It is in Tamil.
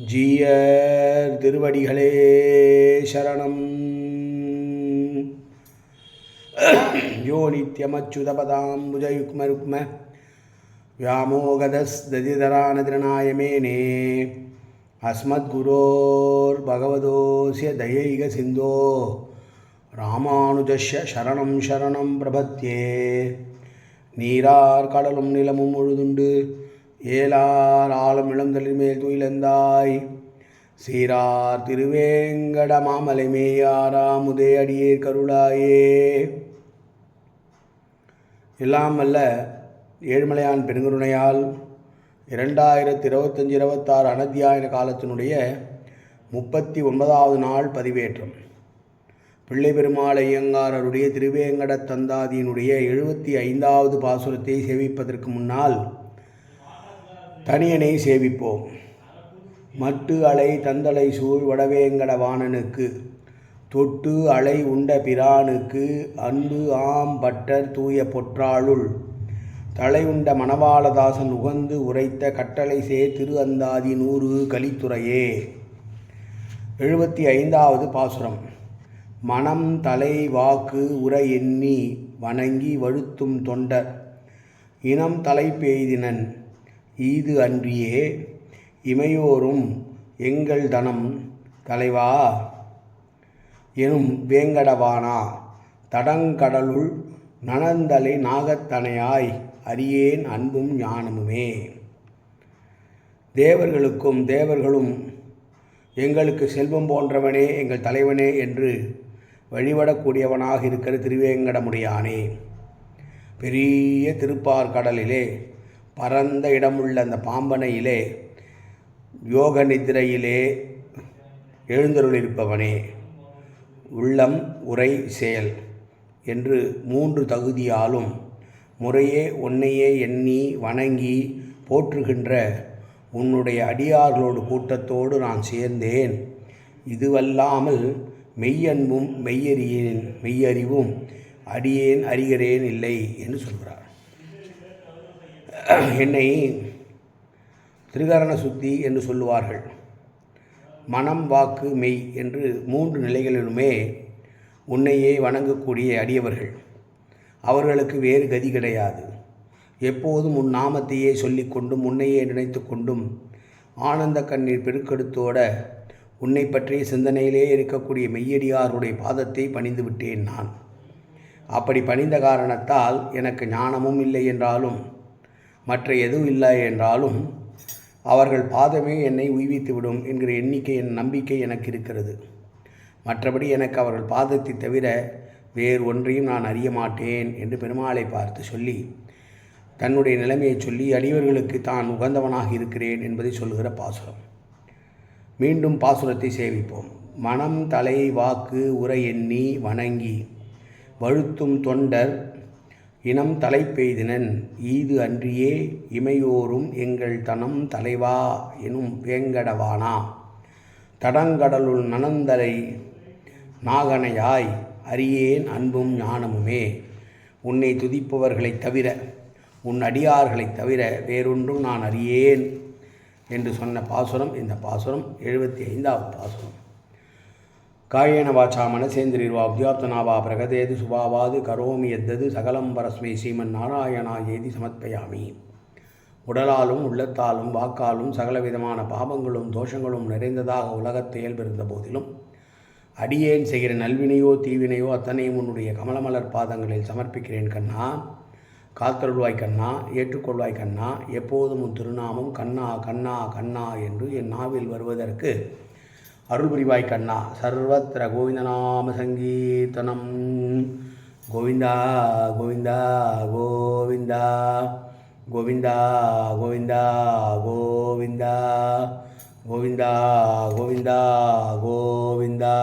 ஜீயர் திருவடிகளே சரணம் யோ நித்யமச்சுதபதாம்புஜயுக்மருக்ம व्यामोगदस्दधिधरानदृणायमेने अस्मद्गुरोर्भगवतोऽस्य दयैक सिन्धो ராமானுஜஸ்ய சரணம் சரணம் பிரபத்தியே நீரார் கடலும் நிலமும் முழுதுண்டு ஏலார் ஆழம் இளந்தலின் மேல் துயிலந்தாய். சீரார் திருவேங்கட மாமலை மேயாராமுதே அடியே கருளாயே. எல்லாம் அல்ல ஏழுமலையான் பெருங்கருணையால் இரண்டாயிரத்தி இருபத்தஞ்சி இருபத்தாறு அனத்தியாயன காலத்தினுடைய முப்பத்தி ஒன்பதாவது நாள் பதிவேற்றம். பிள்ளை பெருமாள் ஐயங்காரருடைய திருவேங்கட தந்தாதியினுடைய எழுபத்தி ஐந்தாவது பாசுரத்தை சேவிப்பதற்கு முன்னால் தனியனை சேவிப்போம். மட்டு அலை தந்தலை சூழ் வடவேங்கட வாணனுக்கு தொட்டு அலை உண்ட பிரானுக்கு அன்பு ஆம் பட்டர் தூய பொற்றாளுள். தலையுண்ட மணவாளதாசன் உகந்து உரைத்த கட்டளை சே திரு அந்தாதி நூறு கலித்துறையே. எழுபத்தி ஐந்தாவது பாசுரம். மனம் தலை வாக்கு உரை எண்ணி வணங்கி வழுத்தும் தொண்டர். இனம் தலை பெய்தினன். ஈது அன்றியே இமையோரும் எங்கள் தனம் தலைவா எனும் வேங்கடவானா தடங்கடலுள் நனந்தலை நாகத்தனையாய் அறியேன் அன்பும் ஞானமுமே. தேவர்களுக்கும் தேவர்களும் எங்களுக்கு செல்வம் போன்றவனே எங்கள் தலைவனே என்று வழிபடக்கூடியவனாக இருக்கிற திருவேங்கடமுடியானே. பெரிய திருப்பார் கடலிலே பரந்த இடமுள்ள அந்த பாம்பனையிலே யோக நிதிரையிலே எழுந்தருளிருப்பவனே உள்ளம் உரை செயல் என்று மூன்று தகுதியாலும் முறையே உன்னையே எண்ணி வணங்கி போற்றுகின்ற உன்னுடைய அடியார்களோடு கூட்டத்தோடு நான் சேர்ந்தேன். இதுவல்லாமல் மெய்யன்பும் மெய்யறியேன் மெய்யறிவும் அடியேன் அறிகிறேன் இல்லை என்று சொல்கிறார். என்னை திருகரண சுத்தி என்று சொல்லுவார்கள். மனம் வாக்கு மெய் என்று மூன்று நிலைகளிலுமே உன்னையே வணங்கக்கூடிய அடியவர்கள். அவர்களுக்கு வேறு கதி கிடையாது. எப்போதும் உன் நாமத்தையே சொல்லிக்கொண்டும் உன்னையே நினைத்து கொண்டும் ஆனந்த கண்ணீர் பெருக்கெடுத்தோட உன்னை பற்றிய சிந்தனையிலே இருக்கக்கூடிய மெய்யடியாருடைய பாதத்தை பணிந்து விட்டேன் நான். அப்படி பணிந்த காரணத்தால் எனக்கு ஞானமும் இல்லை என்றாலும் மற்ற எதுவும் இல்லை என்றாலும் அவர்கள் பாதமே என்னை உய்வித்து விடும் என்கிற எண்ணிக்கை என் நம்பிக்கை எனக்கு இருக்கிறது. மற்றபடி எனக்கு அவர்கள் பாதத்தை தவிர வேறு ஒன்றையும் நான் அறிய மாட்டேன் என்று பெருமாளை பார்த்து சொல்லி தன்னுடைய நிலைமையை சொல்லி அடியவர்களுக்கு தான் உகந்தவனாக இருக்கிறேன் என்பதை சொல்கிற பாசுரம். மீண்டும் பாசுரத்தை சேவிப்போம். மனம் தலை வாக்கு உரை எண்ணி வணங்கி வழுத்தும் தொண்டர் இனம் தலை பெய்தினன் ஈது அன்றியே இமையோரும் எங்கள் தனம் தலைவா எனும் வேங்கடவானா. தடங்கடலுள் நனந்தலை நாகனையாய் அறியேன் அன்பும் ஞானமுமே. உன்னை துதிப்பவர்களைத் தவிர உன் அடியார்களைத் தவிர வேறொன்றும் நான் அறியேன். என்று சொன்ன பாசுரம் இந்த பாசுரம் எழுபத்தி ஐந்தாவது பாசுரம். காயேன வாச்சா மனசேந்திரிர்வா உத்யாப்தனாவா பிரகதேது சுபாவாது கரோமி எத்தது சகலம் பரஸ்மை ஸ்ரீமன் நாராயணா ஏதி சமர்ப்பயாமி. உடலாலும் உள்ளத்தாலும் வாக்காலும் சகலவிதமான பாபங்களும் தோஷங்களும் நிறைந்ததாக உலகத் இயல்பிருந்த போதிலும் அடியேன் செய்கிற நல்வினையோ தீவினையோ அத்தனையும் உன்னுடைய கமலமலர் பாதங்களில் சமர்ப்பிக்கிறேன் கண்ணா. காத்தருள்வாய் கண்ணா ஏற்றுக்கொள்வாய் கண்ணா எப்போதும் உன் திருநாமம் கண்ணா கண்ணா கண்ணா என்று என் நாவில் வருவதற்கு அருள்புரிவாய் கண்ணா. சர்வத்திர கோவிந்தநாம சங்கீர்த்தனம். கோவிந்தா கோவிந்தா கோவிந்தா. கோவிந்தா கோவிந்தா கோவிந்தா. கோவிந்தா கோவிந்தா கோவிந்தா.